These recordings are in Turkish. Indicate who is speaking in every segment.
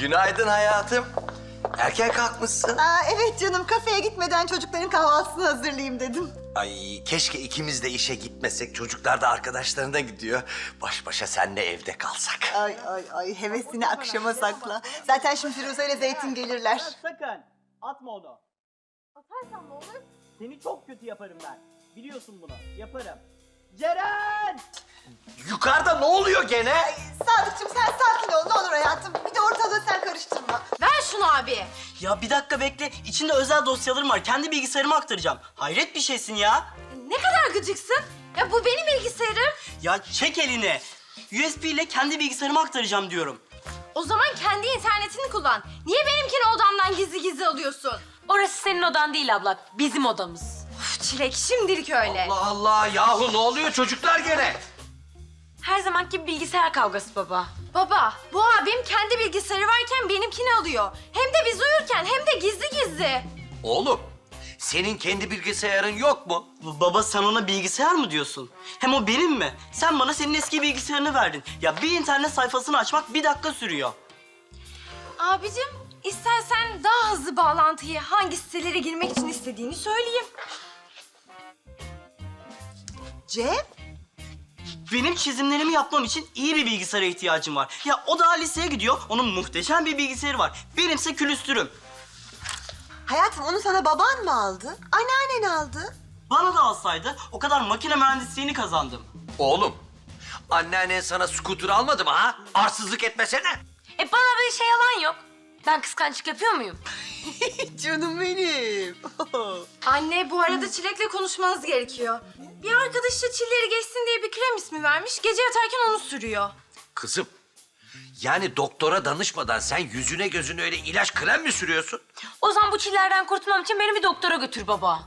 Speaker 1: Ay, günaydın hayatım. Erken kalkmışsın.
Speaker 2: Aa, evet canım kafeye gitmeden çocukların kahvaltısını hazırlayayım dedim.
Speaker 1: Ay keşke ikimiz de işe gitmesek. Çocuklar da arkadaşlarına gidiyor. Baş başa senle evde kalsak.
Speaker 2: Ay ay ay hevesini akşama sakla. Zaten şimdi Firuze ile Zeytin gelirler.
Speaker 3: Sakın atma onu.
Speaker 4: Atarsam ne olur?
Speaker 3: Seni çok kötü yaparım ben. Biliyorsun bunu. Yaparım. Ceren!
Speaker 1: Yukarıda ne oluyor gene?
Speaker 2: Sadıkçım sen sakin ol ne olur hayatım. Bir de ortalığı sen karıştırma.
Speaker 4: Ver şunu abi.
Speaker 3: Ya bir dakika bekle. İçinde özel dosyalarım var. Kendi bilgisayarıma aktaracağım. Hayret bir şeysin ya.
Speaker 4: Ne kadar gıcıksın. Ya bu benim bilgisayarım.
Speaker 3: Ya çek elini. USB ile kendi bilgisayarıma aktaracağım diyorum.
Speaker 4: O zaman kendi internetini kullan. Niye benimkini odamdan gizli gizli alıyorsun?
Speaker 5: Orası senin odan değil abla, bizim odamız.
Speaker 4: Uf, Çilek şimdilik öyle.
Speaker 1: Allah Allah yahu ne oluyor çocuklar gene?
Speaker 5: Her zamanki bilgisayar kavgası baba.
Speaker 4: Baba, bu abim kendi bilgisayarı varken benimkini alıyor. Hem de biz uyurken hem de gizli gizli.
Speaker 1: Oğlum senin kendi bilgisayarın yok mu?
Speaker 3: Baba sen ona bilgisayar mı diyorsun? Hem o benim mi? Sen bana senin eski bilgisayarını verdin. Ya bir internet sayfasını açmak bir dakika sürüyor.
Speaker 4: Abicim, istersen daha hızlı bağlantıyı hangi sitelere girmek için istediğini söyleyeyim.
Speaker 2: Cem?
Speaker 3: Benim çizimlerimi yapmam için iyi bir bilgisayara ihtiyacım var. Ya o daha liseye gidiyor, onun muhteşem bir bilgisayarı var. Benimse külüstürüm.
Speaker 2: Hayatım onu sana baban mı aldı? Anneannen aldı.
Speaker 3: Bana da alsaydı o kadar makine mühendisliğini kazandım.
Speaker 1: Oğlum anneannen sana skuter almadı mı ha? Arsızlık etmesene.
Speaker 5: E bana böyle şey yalan yok. Ben kıskançlık yapıyor muyum?
Speaker 2: Canım benim.
Speaker 4: Anne, bu arada Çilek'le konuşmanız gerekiyor. Bir arkadaş da çilleri geçsin diye bir krem ismi vermiş. Gece yatarken onu sürüyor.
Speaker 1: Kızım yani doktora danışmadan sen yüzüne gözüne öyle ilaç krem mi sürüyorsun?
Speaker 5: O zaman bu çillerden kurtulmam için beni bir doktora götür baba.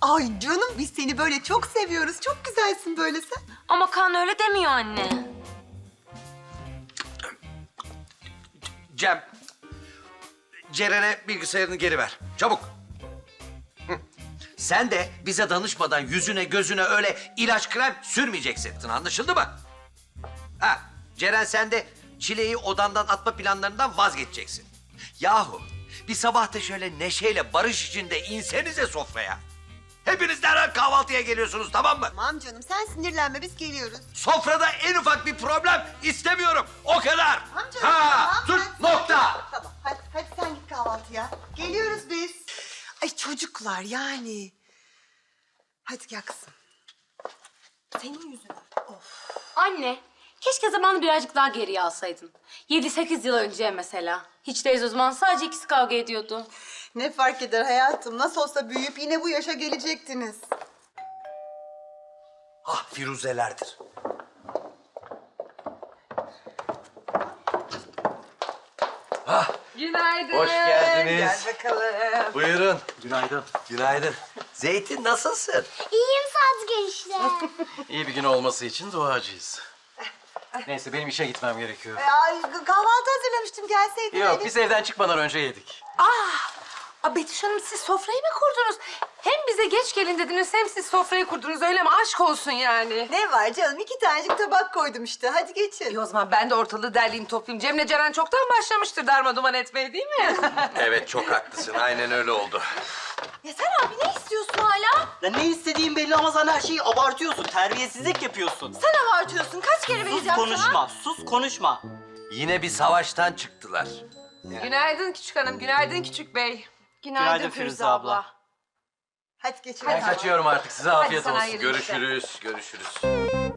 Speaker 2: Ay canım biz seni böyle çok seviyoruz. Çok güzelsin böyle sen.
Speaker 5: Ama kan öyle demiyor anne.
Speaker 1: Cem, Ceren'e bilgisayarını geri ver. Çabuk. Sen de bize danışmadan yüzüne gözüne öyle ilaç krem sürmeyeceksin. Anlaşıldı mı? Ha, Ceren sen de çileyi odandan atma planlarından vazgeçeceksin. Yahu bir sabah da şöyle neşeyle barış içinde insenize sofraya. Hepiniz derhal kahvaltıya geliyorsunuz tamam mı?
Speaker 2: Tamam canım sen sinirlenme biz geliyoruz.
Speaker 1: Sofrada en ufak bir problem istemiyorum. O kadar.
Speaker 2: Tamam canım.
Speaker 1: Ha,
Speaker 2: tamam,
Speaker 1: dur
Speaker 2: ben-
Speaker 1: nokta.
Speaker 2: Tamam hadi, hadi sen git kahvaltıya. Geliyoruz biz. Ay çocuklar yani. Hadi gel kızım. Senin yüzünden. Of.
Speaker 5: Anne, keşke zamanı birazcık daha geriye alsaydın. 7-8 yıl önce mesela. Hiç değilse o zaman sadece ikisi kavga ediyordu.
Speaker 2: Ne fark eder hayatım? Nasıl olsa büyüyüp yine bu yaşa gelecektiniz.
Speaker 1: Ah Firuzelerdir.
Speaker 4: Günaydın.
Speaker 1: Hoş geldiniz.
Speaker 2: Gel bakalım.
Speaker 1: Buyurun. Günaydın. Günaydın. Zeytin nasılsın?
Speaker 6: İyiyim Sadık enişte.
Speaker 7: İyi bir gün olması için duacıyız. Neyse benim işe gitmem gerekiyor.
Speaker 2: Ay kahvaltı hazırlamıştım gelseydin.
Speaker 7: Yok
Speaker 2: hadi.
Speaker 7: biz evden çıkmadan önce yedik.
Speaker 8: Aa, Betüş Hanım siz sofrayı mı kurdunuz? Hem bize geç gelin dediniz hem siz sofrayı kurdunuz öyle mi? Aşk olsun yani.
Speaker 2: Ne var canım? İki tanecik tabak koydum işte. Hadi geçin.
Speaker 8: İyi o zaman ben de ortalığı derleyeyim toplayayım. Cem'le Ceren çoktan başlamıştır darma duman etmeye değil mi?
Speaker 1: Evet çok haklısın. Aynen öyle oldu.
Speaker 4: Yeter abi ne istiyorsun hala?
Speaker 3: Ya ne istediğin belli ama sen her şeyi abartıyorsun. Terbiyesizlik yapıyorsun.
Speaker 4: Sen abartıyorsun. Kaç kere
Speaker 3: Sus
Speaker 4: vereceğim sana?
Speaker 3: konuşma, sus konuşma.
Speaker 1: Yine bir savaştan çıktılar.
Speaker 8: günaydın küçük hanım, günaydın küçük bey.
Speaker 3: Günaydın Firuze abla.
Speaker 2: Hadi geçin.
Speaker 7: Ben kaçıyorum artık size afiyet
Speaker 8: sana
Speaker 7: olsun.
Speaker 8: hayırlı.
Speaker 1: Görüşürüz, görüşürüz.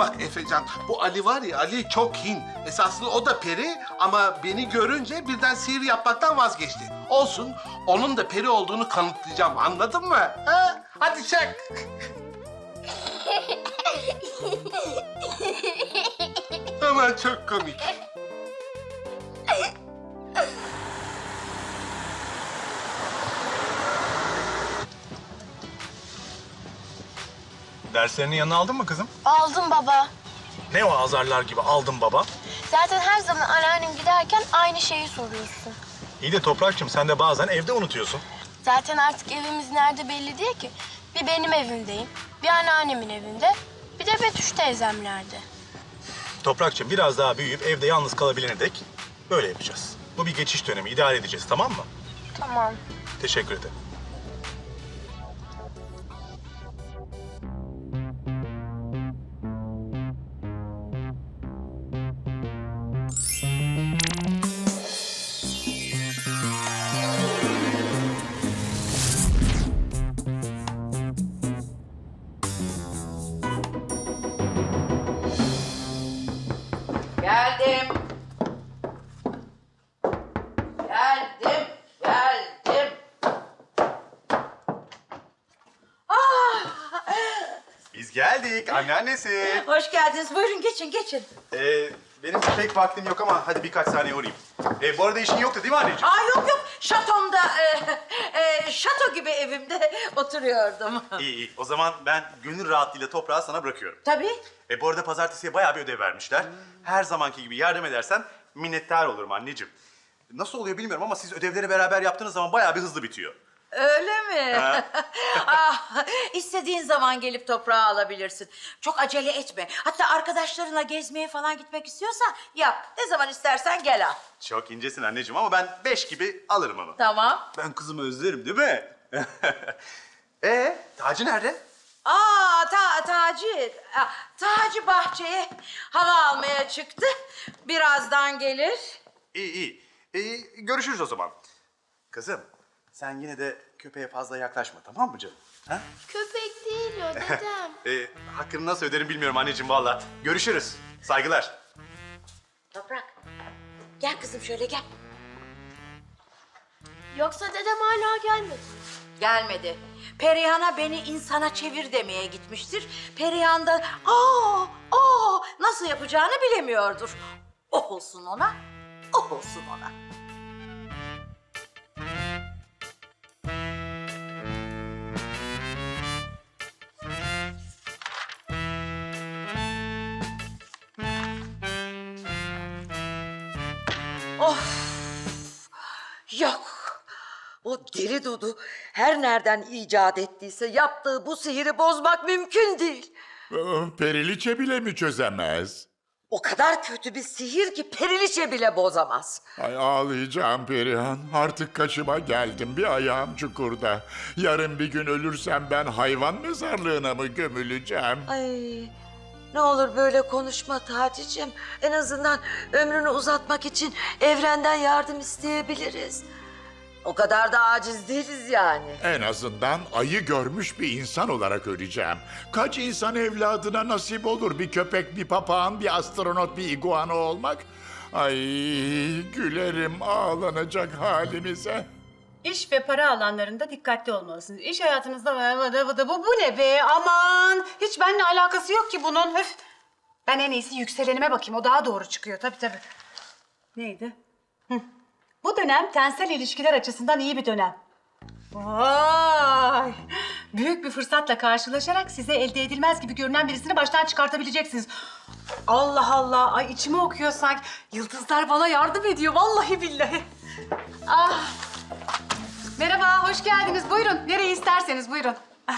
Speaker 9: Bak Efecan, bu Ali var ya, Ali çok hin. Esasında o da peri ama beni görünce birden sihir yapmaktan vazgeçti. Olsun, onun da peri olduğunu kanıtlayacağım, anladın mı? Ha? Hadi çak. Aman çok komik.
Speaker 10: Derslerini yanına aldın mı kızım?
Speaker 6: Aldım baba.
Speaker 10: Ne o azarlar gibi aldım baba.
Speaker 6: Zaten her zaman anneannem giderken aynı şeyi soruyorsun.
Speaker 10: İyi de Toprak'cığım sen de bazen evde unutuyorsun.
Speaker 6: Zaten artık evimiz nerede belli değil ki. Bir benim evimdeyim, bir anneannemin evinde, bir de Betüş teyzemlerde.
Speaker 10: Toprak'cığım biraz daha büyüyüp evde yalnız kalabilene dek böyle yapacağız. Bu bir geçiş dönemi idare edeceğiz tamam mı?
Speaker 6: Tamam.
Speaker 10: Teşekkür ederim. Biz geldik anneannesi.
Speaker 11: Hoş geldiniz. Buyurun geçin, geçin.
Speaker 10: Ee, benim pek vaktim yok ama hadi birkaç saniye uğrayayım. Ee, bu arada işin yoktu değil mi anneciğim?
Speaker 11: Aa yok yok, şatomda, e, e, şato gibi evimde oturuyordum.
Speaker 10: İyi iyi. O zaman ben gönül rahatlığıyla toprağı sana bırakıyorum.
Speaker 11: Tabii.
Speaker 10: E bu arada pazartesiye bayağı bir ödev vermişler. Her zamanki gibi yardım edersen minnettar olurum anneciğim. Nasıl oluyor bilmiyorum ama siz ödevleri beraber yaptığınız zaman bayağı bir hızlı bitiyor.
Speaker 11: Öyle mi? ah, istediğin zaman gelip toprağı alabilirsin. Çok acele etme. Hatta arkadaşlarına gezmeye falan gitmek istiyorsan yap. Ne zaman istersen gel al.
Speaker 10: Çok incesin anneciğim ama ben beş gibi alırım onu.
Speaker 11: Tamam.
Speaker 10: Ben kızımı özlerim değil mi? e Taci nerede?
Speaker 11: Aa ta, Taci. Ah, Taci bahçeye hava almaya çıktı. Birazdan gelir.
Speaker 10: İyi iyi. İyi, görüşürüz o zaman. Kızım sen yine de köpeğe fazla yaklaşma tamam mı canım? Ha?
Speaker 6: Köpek değil o dedem.
Speaker 10: E, hakkını nasıl öderim bilmiyorum anneciğim valla. Görüşürüz. Saygılar.
Speaker 11: Toprak. Gel kızım şöyle gel.
Speaker 6: Yoksa dedem hala gelmedi.
Speaker 11: Gelmedi. Perihan'a beni insana çevir demeye gitmiştir. Perihan da aa, aa nasıl yapacağını bilemiyordur. Oh olsun ona, oh olsun ona. Of! Yok. O deli Dudu her nereden icat ettiyse yaptığı bu sihiri bozmak mümkün değil.
Speaker 12: Periliçe bile mi çözemez?
Speaker 11: O kadar kötü bir sihir ki periliçe bile bozamaz.
Speaker 12: Ay ağlayacağım Perihan. Artık kaşıma geldim. Bir ayağım çukurda. Yarın bir gün ölürsem ben hayvan mezarlığına mı gömüleceğim?
Speaker 11: Ay ne olur böyle konuşma Taci'cim. En azından ömrünü uzatmak için evrenden yardım isteyebiliriz. O kadar da aciz değiliz yani.
Speaker 12: En azından ayı görmüş bir insan olarak öleceğim. Kaç insan evladına nasip olur bir köpek, bir papağan, bir astronot, bir iguana olmak? Ay gülerim ağlanacak halimize.
Speaker 8: İş ve para alanlarında dikkatli olmalısınız. İş hayatınızda vıdı vıdı bu, bu ne be aman. Hiç benimle alakası yok ki bunun. Öf. Ben en iyisi yükselenime bakayım. O daha doğru çıkıyor tabii tabii. Neydi? Hı. Bu dönem tensel ilişkiler açısından iyi bir dönem. Vay! Büyük bir fırsatla karşılaşarak size elde edilmez gibi görünen birisini baştan çıkartabileceksiniz. Allah Allah! Ay içimi okuyor sanki. Yıldızlar bana yardım ediyor vallahi billahi. Ah! Merhaba, hoş geldiniz. Buyurun, nereye isterseniz buyurun.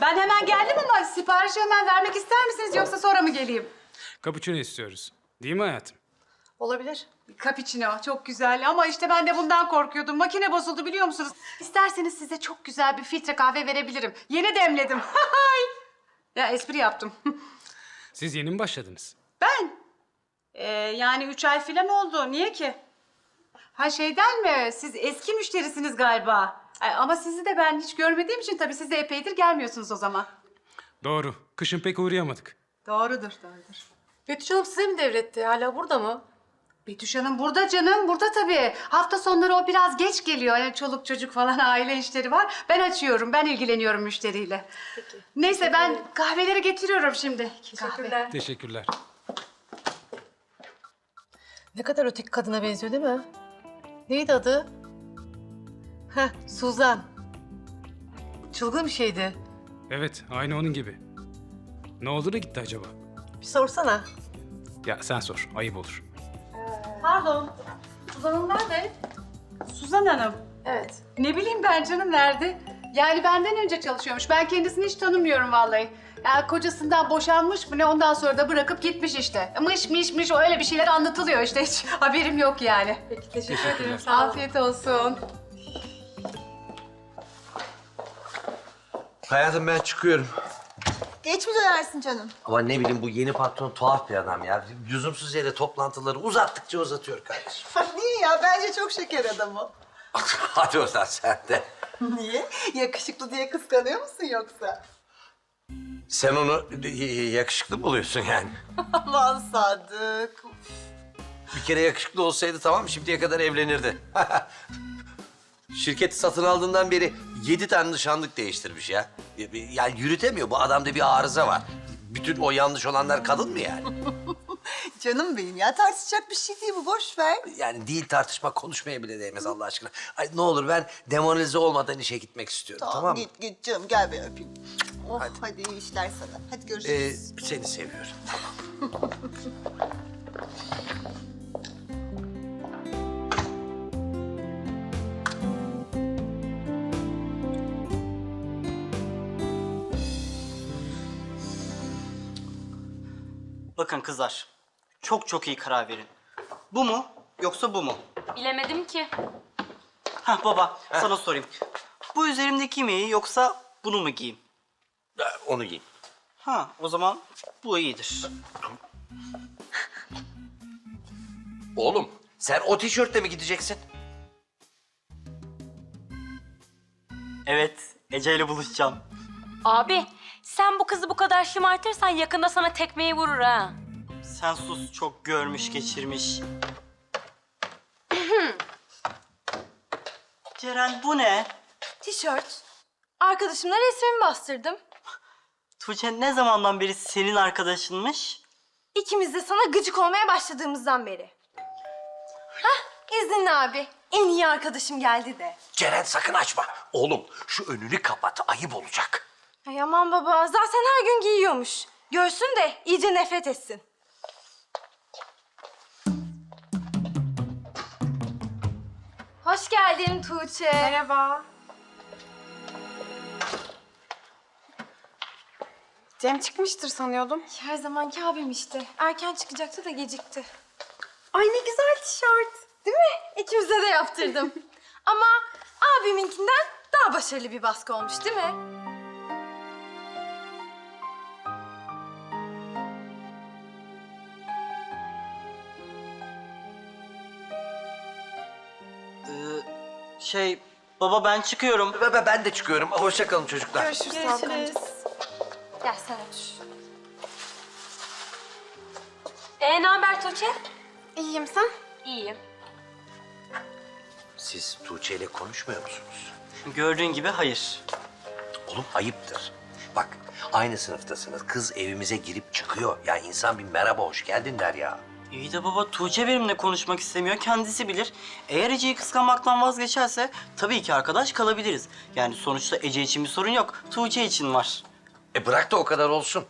Speaker 8: Ben hemen geldim ama siparişi hemen vermek ister misiniz yoksa sonra mı geleyim?
Speaker 13: Cappuccino istiyoruz. Değil mi hayatım?
Speaker 8: Olabilir. Cappuccino çok güzel ama işte ben de bundan korkuyordum. Makine bozuldu biliyor musunuz? İsterseniz size çok güzel bir filtre kahve verebilirim. Yeni demledim. ya espri yaptım.
Speaker 13: Siz yeni mi başladınız?
Speaker 8: ben? Ee, yani üç ay falan oldu. Niye ki? Ha şeyden mi? Siz eski müşterisiniz galiba. Ay, ama sizi de ben hiç görmediğim için tabii siz de epeydir gelmiyorsunuz o zaman.
Speaker 13: Doğru. Kışın pek uğrayamadık.
Speaker 8: Doğrudur, doğrudur.
Speaker 5: Betüş Hanım size mi devretti? Hala burada mı?
Speaker 8: Betüş Hanım burada canım, burada tabii. Hafta sonları o biraz geç geliyor. Yani çoluk çocuk falan aile işleri var. Ben açıyorum, ben ilgileniyorum müşteriyle. Neyse ben kahveleri getiriyorum şimdi. Teşekkürler.
Speaker 13: Teşekkürler.
Speaker 8: Ne kadar öteki kadına benziyor değil mi? Neydi adı? Heh, Suzan. Çılgın bir şeydi.
Speaker 13: Evet, aynı onun gibi. Ne oldu da gitti acaba?
Speaker 2: Bir sorsana.
Speaker 13: Ya sen sor, ayıp olur.
Speaker 8: Pardon. Suzan Hanım nerede? Suzan Hanım. Evet. Ne bileyim ben canım nerede? Yani benden önce çalışıyormuş. Ben kendisini hiç tanımıyorum vallahi. Ya kocasından boşanmış mı ne ondan sonra da bırakıp gitmiş işte. Mış mış mış o öyle bir şeyler anlatılıyor işte hiç haberim yok yani. Peki teşekkür ederim. Afiyet olsun.
Speaker 1: Hayatım ben çıkıyorum.
Speaker 2: Geç mi dönersin canım?
Speaker 1: Ama ne bileyim bu yeni patron tuhaf bir adam ya. Lüzumsuz yere toplantıları uzattıkça uzatıyor kardeşim.
Speaker 2: Niye ya? Bence çok şeker adamı.
Speaker 1: Hadi oradan sen de.
Speaker 2: Niye? Yakışıklı diye kıskanıyor musun yoksa?
Speaker 1: Sen onu yakışıklı buluyorsun yani.
Speaker 2: Aman Sadık.
Speaker 1: Bir kere yakışıklı olsaydı tamam şimdiye kadar evlenirdi. Şirketi satın aldığından beri yedi tane nişanlık değiştirmiş ya. Yani yürütemiyor. Bu adamda bir arıza var. Bütün o yanlış olanlar kadın mı yani?
Speaker 2: Canım benim ya tartışacak bir şey değil bu boş ver.
Speaker 1: Yani değil tartışma konuşmaya bile değmez Allah aşkına. Ay ne olur ben demoralize olmadan işe gitmek istiyorum tamam, mı?
Speaker 2: Git git canım gel ben öpeyim. Oh, hadi. iyi işler sana. Hadi
Speaker 1: Ee,
Speaker 2: görüşürüz.
Speaker 1: seni seviyorum.
Speaker 3: Bakın kızlar, çok çok iyi karar verin. Bu mu yoksa bu mu?
Speaker 5: Bilemedim ki.
Speaker 3: Hah baba, sana sorayım. Bu üzerimdeki mi yoksa bunu mu giyeyim?
Speaker 1: Onu giy.
Speaker 3: Ha, o zaman bu iyidir.
Speaker 1: Oğlum sen o tişörtle mi gideceksin?
Speaker 3: Evet, Ece ile buluşacağım.
Speaker 5: Abi sen bu kızı bu kadar şımartırsan yakında sana tekmeyi vurur ha.
Speaker 3: Sen sus, çok görmüş geçirmiş. Ceren bu ne?
Speaker 4: Tişört. Arkadaşımla resmimi bastırdım.
Speaker 3: Tuğçe ne zamandan beri senin arkadaşınmış?
Speaker 4: İkimiz de sana gıcık olmaya başladığımızdan beri. Hah, izinli abi. En iyi arkadaşım geldi de.
Speaker 1: Ceren sakın açma. Oğlum şu önünü kapat ayıp olacak.
Speaker 4: Ay aman baba, zaten her gün giyiyormuş. Görsün de iyice nefret etsin. Hoş geldin Tuğçe. Merhaba.
Speaker 14: Cem çıkmıştır sanıyordum.
Speaker 4: Her zamanki abim işte. Erken çıkacaktı da gecikti.
Speaker 14: Ay ne güzel tişört.
Speaker 4: Değil mi? İkimize de yaptırdım. Ama abiminkinden daha başarılı bir baskı olmuş değil mi?
Speaker 3: Şey, baba ben çıkıyorum.
Speaker 1: Ve ve ben de çıkıyorum. Hoşça kalın çocuklar.
Speaker 14: Görüşürüz. Hakan.
Speaker 4: Gel sen otur.
Speaker 5: E ne haber Tuğçe?
Speaker 14: İyiyim sen?
Speaker 5: İyiyim.
Speaker 1: Siz Tuğçe ile konuşmuyor musunuz?
Speaker 3: Gördüğün gibi hayır.
Speaker 1: Oğlum ayıptır. Bak aynı sınıftasınız. Kız evimize girip çıkıyor. Ya insan bir merhaba hoş geldin der ya.
Speaker 3: İyi de baba Tuğçe benimle konuşmak istemiyor. Kendisi bilir. Eğer Ece'yi kıskanmaktan vazgeçerse tabii ki arkadaş kalabiliriz. Yani sonuçta Ece için bir sorun yok. Tuğçe için var.
Speaker 1: E bırak da o kadar olsun.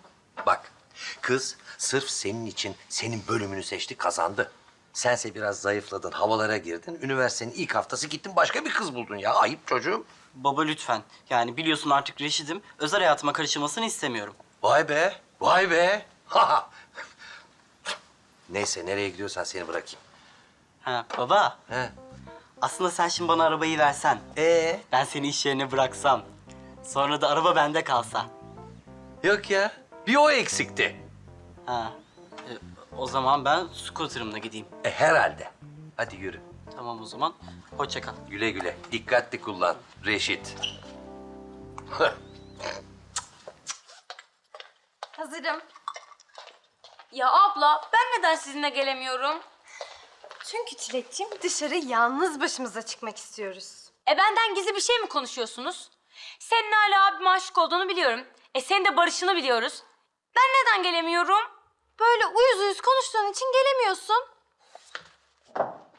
Speaker 1: Bak kız sırf senin için senin bölümünü seçti kazandı. Sense biraz zayıfladın, havalara girdin. Üniversitenin ilk haftası gittin başka bir kız buldun ya. Ayıp çocuğum.
Speaker 3: Baba lütfen. Yani biliyorsun artık reşidim. Özel hayatıma karışılmasını istemiyorum.
Speaker 1: Vay be, vay be. Ha ha. Neyse nereye gidiyorsan seni bırakayım.
Speaker 3: Ha baba.
Speaker 1: He.
Speaker 3: Aslında sen şimdi bana arabayı versen.
Speaker 1: Ee?
Speaker 3: Ben seni iş yerine bıraksam. Sonra da araba bende kalsa.
Speaker 1: Yok ya. Bir o eksikti.
Speaker 3: Ha. e, o zaman ben scooter'ımla gideyim.
Speaker 1: E herhalde. Hadi yürü.
Speaker 3: Tamam o zaman. Hoşça kal.
Speaker 1: Güle güle. Dikkatli kullan. Reşit.
Speaker 4: Hazırım.
Speaker 5: Ya abla ben neden sizinle gelemiyorum?
Speaker 4: Çünkü Çilekciğim dışarı yalnız başımıza çıkmak istiyoruz.
Speaker 5: E benden gizli bir şey mi konuşuyorsunuz? Senin hala abime aşık olduğunu biliyorum. E senin de barışını biliyoruz. Ben neden gelemiyorum?
Speaker 4: Böyle uyuz uyuz konuştuğun için gelemiyorsun.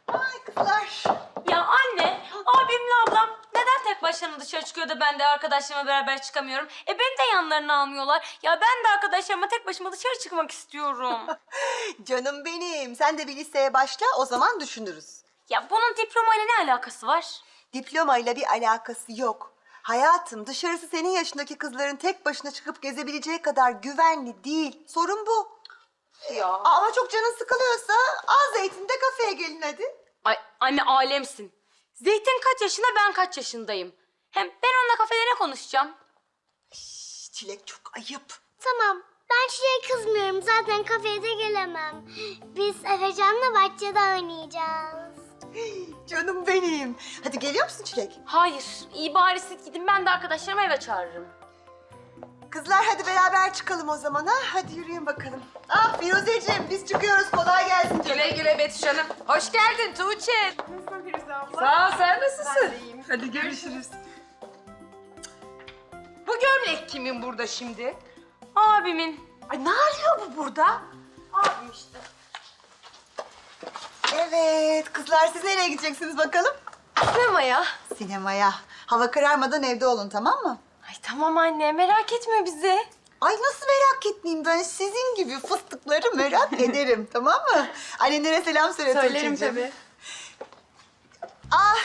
Speaker 2: Ay kızlar.
Speaker 5: Ya anne, abimle ablam neden tek başlarına dışarı çıkıyor da ben de arkadaşlarımla beraber çıkamıyorum? E beni de yanlarına almıyorlar. Ya ben de arkadaşlarıma tek başıma dışarı çıkmak istiyorum.
Speaker 2: Canım benim. Sen de bir liseye başla o zaman düşünürüz.
Speaker 5: ya bunun diplomayla ne alakası var?
Speaker 2: Diplomayla bir alakası yok. Hayatım dışarısı senin yaşındaki kızların tek başına çıkıp gezebileceği kadar güvenli değil. Sorun bu.
Speaker 5: Ya.
Speaker 2: Ama çok canın sıkılıyorsa al zeytinde kafeye gelin hadi.
Speaker 5: Ay anne alemsin. Zeytin kaç yaşında ben kaç yaşındayım. Hem ben onunla kafede ne konuşacağım?
Speaker 2: Çilek çok ayıp.
Speaker 15: Tamam. Ben Çile'ye kızmıyorum. Zaten kafeye de gelemem. Biz Efecan'la bahçede oynayacağız.
Speaker 2: Canım benim. Hadi geliyor musun Çilek?
Speaker 5: Hayır. iyi bari siz gidin ben de arkadaşlarımı eve çağırırım.
Speaker 2: Kızlar hadi beraber çıkalım o zaman ha. Hadi yürüyün bakalım. Ah Firuzeciğim biz çıkıyoruz. Kolay gelsin canım.
Speaker 4: Güle güle Betüş Hanım. Hoş geldin Tuğçe.
Speaker 14: Nasılsın Firuze abla?
Speaker 4: Sağ ol, sen nasılsın?
Speaker 14: Ben de iyiyim.
Speaker 4: Hadi görüşürüz. Bu gömlek kimin burada şimdi?
Speaker 5: Abimin.
Speaker 2: Ay ne arıyor bu burada?
Speaker 5: Abim işte.
Speaker 2: Evet kızlar siz nereye gideceksiniz bakalım?
Speaker 5: Sinemaya.
Speaker 2: Sinemaya. Hava kararmadan evde olun tamam mı?
Speaker 5: Ay tamam anne merak etme bizi.
Speaker 2: Ay nasıl merak etmeyeyim ben sizin gibi fıstıkları merak ederim tamam mı? Annenlere selam söyle
Speaker 14: Söylerim
Speaker 2: Tuğçe'cim.
Speaker 14: tabii.
Speaker 2: Ah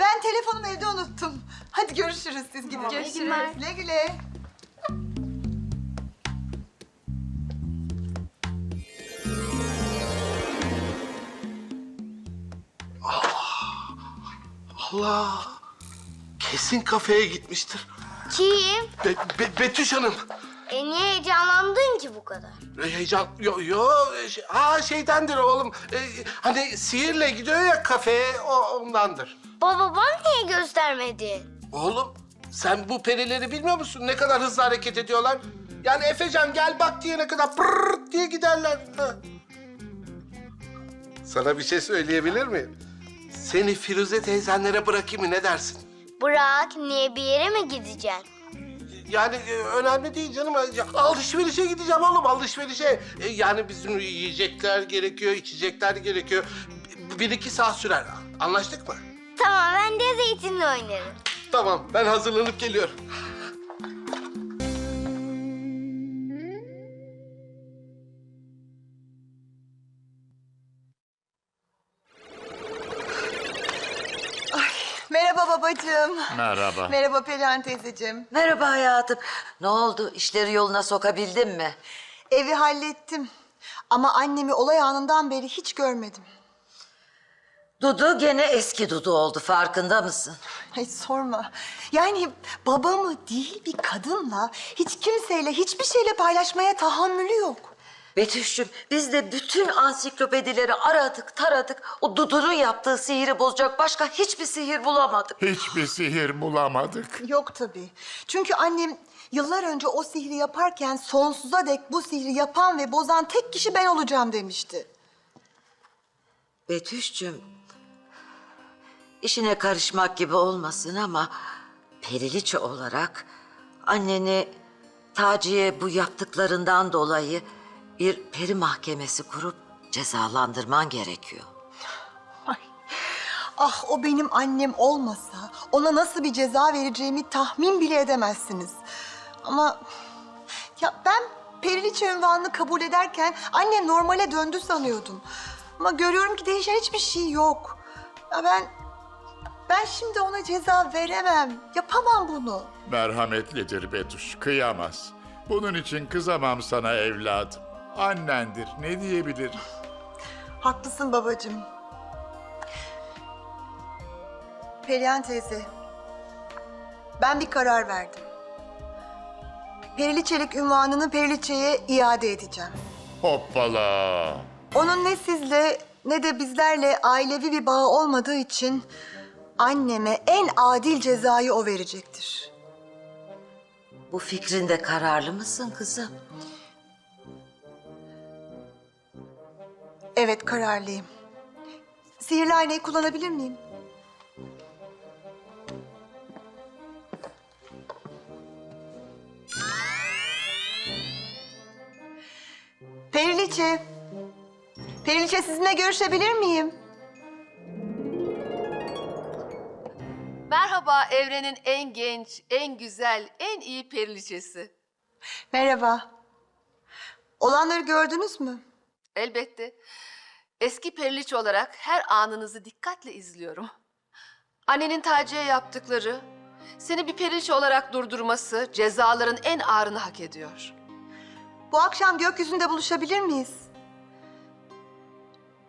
Speaker 2: ben telefonumu evde unuttum. Hadi görüşürüz siz gidin.
Speaker 14: Görüşürüz.
Speaker 2: Güle güle.
Speaker 9: Allah! Kesin kafeye gitmiştir.
Speaker 15: Kim?
Speaker 9: Be- Be- Betüş Hanım.
Speaker 15: E niye heyecanlandın ki bu kadar?
Speaker 9: E, Heyecan... Yo, yo. Şey, aa şeydendir oğlum. E, hani sihirle gidiyor ya kafeye, o ondandır.
Speaker 15: Baba bana niye göstermedin?
Speaker 9: Oğlum sen bu perileri bilmiyor musun? Ne kadar hızlı hareket ediyorlar. Yani Efecan gel bak diyene kadar pırrrt diye giderler. Ha. Sana bir şey söyleyebilir miyim? Seni Firuze teyzenlere bırakayım mı ne dersin?
Speaker 15: Bırak niye bir yere mi gideceksin?
Speaker 9: Yani e, önemli değil canım. Ya, Alışverişe gideceğim oğlum alışverişe. E, yani bizim yiyecekler gerekiyor, içecekler gerekiyor. Bir, bir iki saat sürer. Anlaştık mı?
Speaker 15: Tamam ben de zeytinle oynarım.
Speaker 9: Tamam ben hazırlanıp geliyorum.
Speaker 2: Babacığım.
Speaker 12: Merhaba.
Speaker 2: Merhaba Perihan teyzeciğim.
Speaker 11: Merhaba hayatım. Ne oldu? İşleri yoluna sokabildin mi?
Speaker 2: Evi hallettim. Ama annemi olay anından beri hiç görmedim.
Speaker 11: Dudu gene eski Dudu oldu farkında mısın?
Speaker 2: Hiç sorma. Yani babamı değil bir kadınla hiç kimseyle hiçbir şeyle paylaşmaya tahammülü yok.
Speaker 11: Betüş'cüm biz de bütün ansiklopedileri aradık taradık. O Dudu'nun yaptığı sihiri bozacak başka hiçbir sihir bulamadık.
Speaker 12: Hiçbir sihir bulamadık.
Speaker 2: Yok tabii. Çünkü annem yıllar önce o sihri yaparken sonsuza dek bu sihri yapan ve bozan tek kişi ben olacağım demişti.
Speaker 11: Betüş'cüm işine karışmak gibi olmasın ama periliçe olarak anneni Taci'ye bu yaptıklarından dolayı bir peri mahkemesi kurup cezalandırman gerekiyor.
Speaker 2: Ah o benim annem olmasa ona nasıl bir ceza vereceğimi tahmin bile edemezsiniz. Ama ya ben periliçe ünvanını kabul ederken annem normale döndü sanıyordum. Ama görüyorum ki değişen hiçbir şey yok. Ya ben ben şimdi ona ceza veremem. Yapamam bunu.
Speaker 12: Merhametlidir Betüş, kıyamaz. Bunun için kızamam sana evladım. Annendir, ne diyebilir?
Speaker 2: Haklısın babacığım. Perihan teyze, ben bir karar verdim. Periliçelik ünvanını Periliçe'ye iade edeceğim.
Speaker 12: Hoppala.
Speaker 2: Onun ne sizle ne de bizlerle ailevi bir bağı olmadığı için anneme en adil cezayı o verecektir.
Speaker 11: Bu fikrinde kararlı mısın kızım?
Speaker 2: Evet kararlıyım. Sihirli aynayı kullanabilir miyim? Periliçe. Periliçe sizinle görüşebilir miyim?
Speaker 16: Merhaba evrenin en genç, en güzel, en iyi periliçesi.
Speaker 2: Merhaba. Olanları gördünüz mü?
Speaker 16: Elbette. Eski periliçe olarak her anınızı dikkatle izliyorum. Annenin Taci'ye yaptıkları, seni bir periliçe olarak durdurması cezaların en ağırını hak ediyor.
Speaker 2: Bu akşam gökyüzünde buluşabilir miyiz?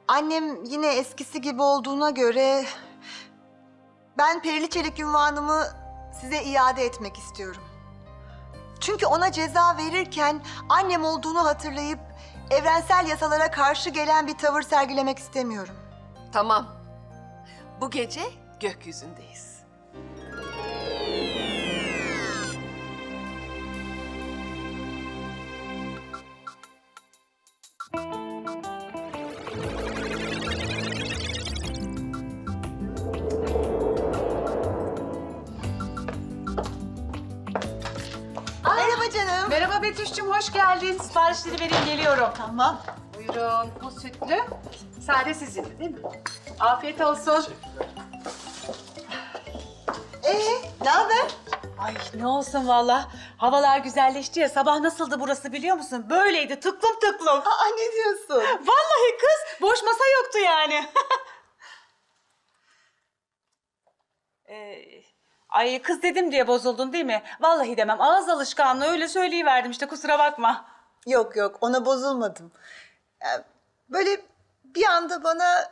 Speaker 2: Annem yine eskisi gibi olduğuna göre... ...ben Periliçelik ünvanımı size iade etmek istiyorum. Çünkü ona ceza verirken annem olduğunu hatırlayıp... ...evrensel yasalara karşı gelen bir tavır sergilemek istemiyorum.
Speaker 16: Tamam. Bu gece gökyüzündeyiz.
Speaker 8: Merhaba Betüş'cüğüm, hoş geldin. Siparişleri vereyim, geliyorum. Tamam. Buyurun, bu sütlü. Sade sizin değil mi? Afiyet olsun.
Speaker 2: Ee, ne haber?
Speaker 8: Ay ne olsun valla. Havalar güzelleşti ya. Sabah nasıldı burası biliyor musun? Böyleydi, tıklım tıklım.
Speaker 2: Aa, ne diyorsun?
Speaker 8: Vallahi kız, boş masa yoktu yani. Ee, ay kız dedim diye bozuldun değil mi? Vallahi demem. Ağız alışkanlığı öyle söyleyiverdim işte kusura bakma.
Speaker 2: Yok yok ona bozulmadım. Ya, Böyle bir anda bana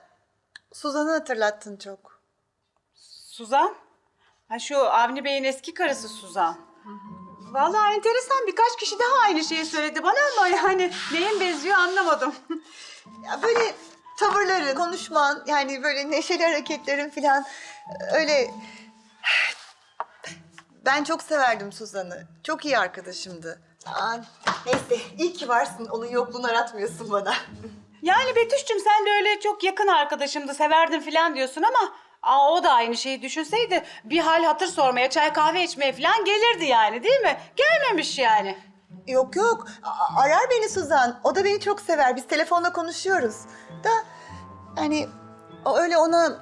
Speaker 2: Suzan'ı hatırlattın çok.
Speaker 8: Suzan? Ha şu Avni Bey'in eski karısı Suzan. Vallahi enteresan birkaç kişi daha aynı şeyi söyledi bana ama yani neyin benziyor anlamadım.
Speaker 2: Ya böyle tavırların, konuşman, yani böyle neşeli hareketlerin falan öyle... Ben çok severdim Suzan'ı. Çok iyi arkadaşımdı. Aa, neyse iyi ki varsın. Onun yokluğunu aratmıyorsun bana.
Speaker 8: Yani Betüş'cüm sen de öyle çok yakın arkadaşımdı, severdim falan diyorsun ama... Aa, o da aynı şeyi düşünseydi bir hal hatır sormaya, çay kahve içmeye falan gelirdi yani değil mi? Gelmemiş yani.
Speaker 2: Yok yok. A- arar beni Suzan. O da beni çok sever. Biz telefonla konuşuyoruz. Da yani o öyle ona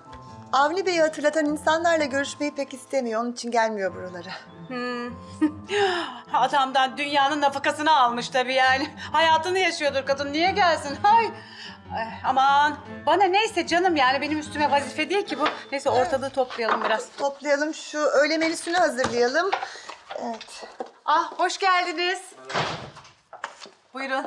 Speaker 2: Avni Bey'i hatırlatan insanlarla görüşmeyi pek istemiyor. Onun için gelmiyor buralara.
Speaker 8: Hmm. Adamdan dünyanın nafakasını almış tabii yani. Hayatını yaşıyordur kadın. Niye gelsin? Hay. Ay, aman. Bana neyse canım yani benim üstüme vazife değil ki bu. Neyse ortalığı toplayalım biraz.
Speaker 2: Toplayalım şu öğle menüsünü hazırlayalım. Evet.
Speaker 8: Ah hoş geldiniz. Buyurun.